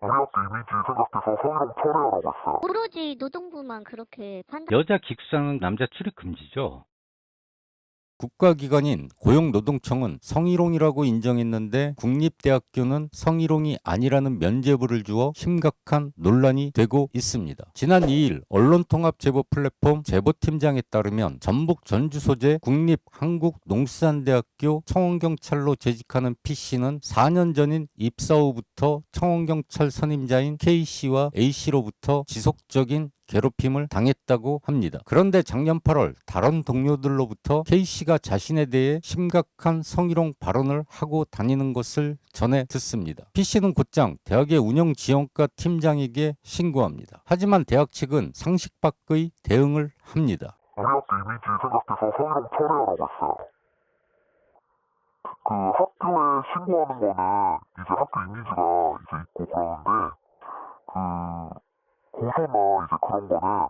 우리 학교 이미지 생각해서 성희롱 철회하라고 했어요. 오로지 노동부만 그렇게 판단. 여자 기숙사는 남자 출입 금지죠. 국가기관인 고용노동청은 성희롱이라고 인정했는데 국립대학교는 성희롱이 아니라는 면죄부를 주어 심각한 논란이 되고 있습니다. 지난 2일 언론통합제보 플랫폼 제보팀장에 따르면 전북 전주 소재 국립한국농수산대학교 청원경찰로 재직하는 P씨는 4년 전인 입사 후부터 청원경찰 선임자인 K씨와 A씨로부터 지속적인 괴롭힘을 당했다고 합니다. 그런데 작년 8월 다른 동료들로부터 K씨가 자신에 대해 심각한 성희롱 발언을 하고 다니는 것을 전해 듣습니다. P씨는 곧장 대학의 운영지원과 팀장에게 신고합니다. 하지만 대학 측은 상식 밖의 대응을 합니다. 학교 이미지 생각해서 성희롱 철회하라고 했어요. 그 학교에 신고하는 거는 이제 학교 이미지가 이제 있고 그러는데 그 고소나 이제 그런 거는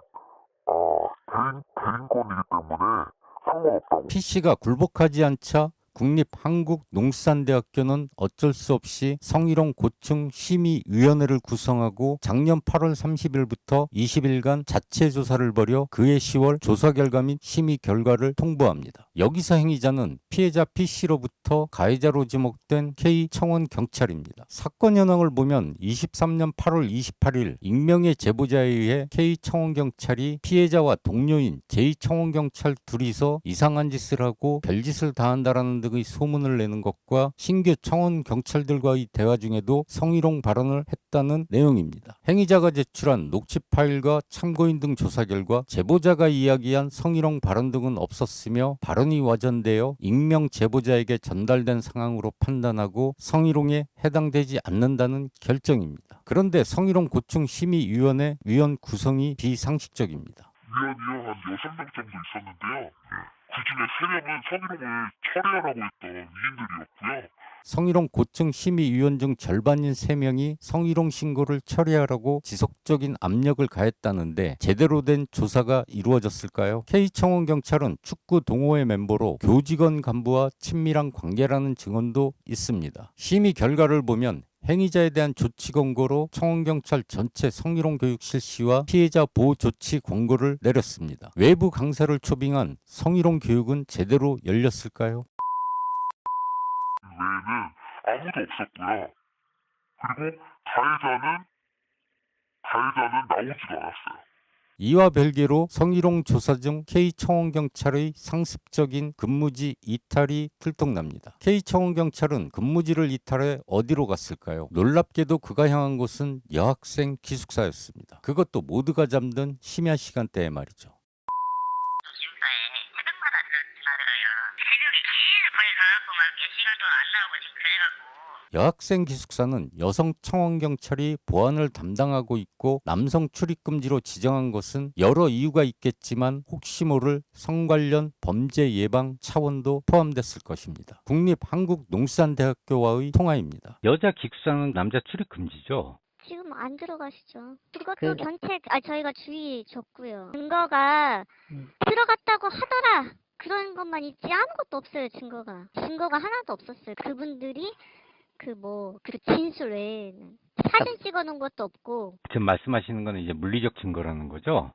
아 개인 개인권이기 때문에 상관없다고. PC가 굴복하지 않자 국립한국농수산대학교는 어쩔 수 없이 성희롱 고충 심의위원회를 구성하고 작년 8월 30일부터 20일간 자체 조사를 벌여 그해 10월 조사 결과 및 심의 결과를 통보합니다. 여기서 행위자는 피해자 PC로부터 가해자로 지목된 K 청원 경찰입니다. 사건 현황을 보면 23년 8월 28일 익명의 제보자에 의해 K 청원 경찰이 피해자와 동료인 J 청원 경찰 둘이서 이상한 짓을 하고 별짓을 다한다라는 등의 소문을 내는 것과 신규 청원 경찰들과의 대화 중에도 성희롱 발언을 했다는 내용입니다. 행위자가 제출한 녹취 파일과 참고인 등 조사 결과 제보자가 이야기한 성희롱 발언 등은 없었으며 발언이 와전되어 익명 제보자에게 전달된 상황으로 판단하고 성희롱에 해당되지 않는다는 결정입니다. 그런데 성희롱 고충 심의위원회 위원 구성이 비상식적입니다. 위원이요 한 여섯 명 정도 있었는데요. 그 중에 세 명은 성희롱을 철회하라고 했던 위인들이었고요. 성희롱 고층 심의위원 중 절반인 3명이 성희롱 신고를 처리하라고 지속적인 압력을 가했다는데 제대로 된 조사가 이루어졌을까요? K청원경찰은 축구 동호회 멤버로 교직원 간부와 친밀한 관계라는 증언도 있습니다. 심의 결과를 보면 행위자에 대한 조치 권고로 청원경찰 전체 성희롱 교육 실시와 피해자 보호 조치 권고를 내렸습니다. 외부 강사를 초빙한 성희롱 교육은 제대로 열렸을까요? 외에는 아무도 없었고요. 그리고 가해자는 가해자는 나오지도 않았어요. 이와 별개로 성희롱 조사 중 K청원경찰의 상습적인 근무지 이탈이 들통납니다. K청원경찰은 근무지를 이탈해 어디로 갔을까요? 놀랍게도 그가 향한 곳은 여학생 기숙사였습니다. 그것도 모두가 잠든 심야 시간대에 말이죠. 기숙사에 새벽마다 들었 들어요. 새벽에 계속 거기 가갖고 막 몇 시간 동안 안 나오고 지금 그래갖고 여학생 기숙사는 여성 청원경찰이 보안을 담당하고 있고 남성 출입 금지로 지정한 것은 여러 이유가 있겠지만 혹시 모를 성 관련 범죄 예방 차원도 포함됐을 것입니다. 국립한국농수산대학교와의 통화입니다. 여자 기숙사는 남자 출입 금지죠. 지금 안 들어가시죠. 그- 그것도 견책, 아, 저희가 주의 줬고요. 증거가 들어갔다고 하더라. 그런 것만 있지 아무것도 없어요, 증거가. 증거가 하나도 없었어요. 그분들이 그 뭐, 그 진술 외에는. 사진 찍어 놓은 것도 없고, 지금 말씀하시는 거는 이제 물리적 증거라는 거죠?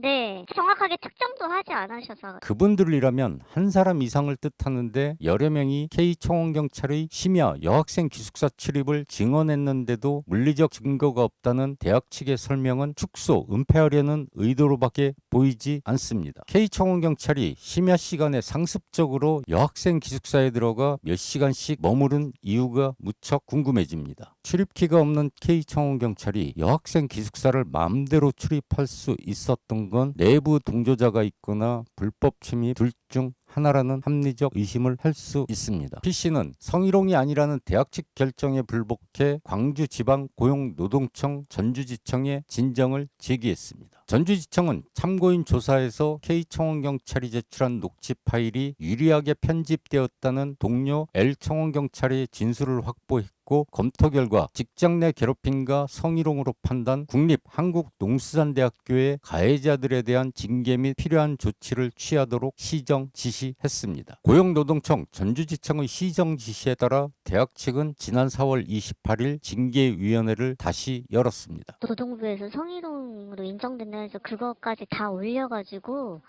네. 정확하게 특정도 하지 않으셔서. 그분들이라면 한 사람 이상을 뜻하는데 여러 명이 K청원경찰의 심야 여학생 기숙사 출입을 증언했는데도 물리적 증거가 없다는 대학 측의 설명은 축소, 은폐하려는 의도로밖에 보이지 않습니다. K청원경찰이 심야 시간에 상습적으로 여학생 기숙사에 들어가 몇 시간씩 머무른 이유가 무척 궁금해집니다. 출입키가 없는 K청원 경찰이 여학생 기숙사를 마음대로 출입할 수 있었던 건 내부 동조자가 있거나 불법 침입 둘 중 하나라는 합리적 의심을 할 수 있습니다. P씨는 성희롱이 아니라는 대학 측 결정에 불복해 광주지방고용노동청 전주지청에 진정을 제기했습니다. 전주지청은 참고인 조사에서 K청원경찰이 제출한 녹취 파일이 유리하게 편집되었다는 동료 L청원경찰의 진술을 확보했고 검토 결과 직장 내 괴롭힘과 성희롱으로 판단 국립 한국농수산대학교의 가해자들에 대한 징계 및 필요한 조치를 취하도록 시정 지시 제시했습니다. 고용노동청 전주지청의 시정 지시에 따라 대학 측은 지난 4월 28일 징계위원회를 다시 열었습니다. 노동부에서 성희롱으로 인정된다 해서 그거까지 다 올려가지고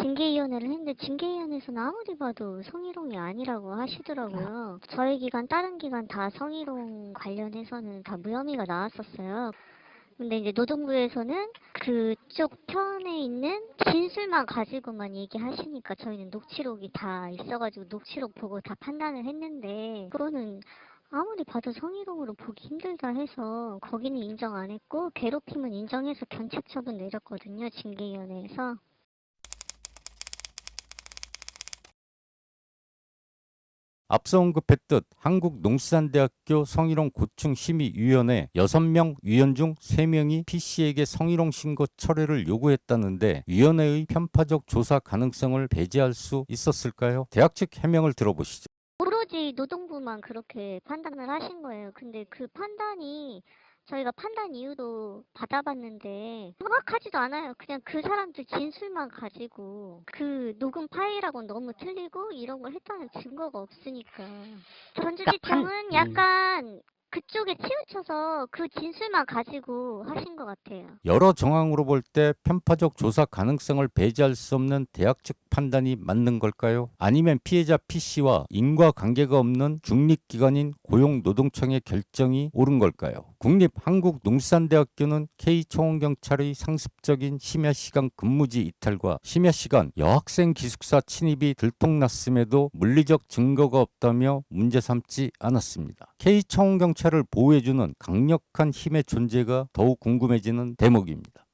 징계위원회를 했는데 징계위원회에서는 아무리 봐도 성희롱이 아니라고 하시더라고요. 저희 기관 다른 기관 다 성희롱 관련해서는 다 무혐의가 나왔었어요. 근데 이제 노동부에서는 그쪽 편에 있는 진술만 가지고만 얘기하시니까 저희는 녹취록이 다 있어가지고 녹취록 보고 다 판단을 했는데 그거는 아무리 봐도 성희롱으로 보기 힘들다 해서 거기는 인정 안 했고 괴롭힘은 인정해서 견책 처분 내렸거든요 징계위원회에서 앞서 언급했듯 한국농수산대학교 성희롱 고충 심의위원회 6명 위원 중 3명이 P씨에게 성희롱 신고 철회를 요구했다는데 위원회의 편파적 조사 가능성을 배제할 수 있었을까요? 대학 측 해명을 들어보시죠. 오로지 노동부만 그렇게 판단을 하신 거예요. 근데 그 판단이 저희가 판단 이유도 받아봤는데 정확하지도 않아요. 그냥 그 사람들 진술만 가지고 그 녹음 파일하고는 너무 틀리고 이런 걸 했다는 증거가 없으니까 전주지청은 약간 그쪽에 치우쳐서 그 진술만 가지고 하신 것 같아요. 여러 정황으로 볼 때 편파적 조사 가능성을 배제할 수 없는 대학 측 판단이 맞는 걸까요? 아니면 피해자 P씨와 인과관계가 없는 중립기관인 고용노동청의 결정이 옳은 걸까요? 국립한국농수산대학교는 K청원경찰의 상습적인 심야 시간 근무지 이탈과 심야 시간 여학생 기숙사 침입이 들통났음에도 물리적 증거가 없다며 문제 삼지 않았습니다. K청원경찰을 보호해주는 강력한 힘의 존재가 더욱 궁금해지는 대목입니다.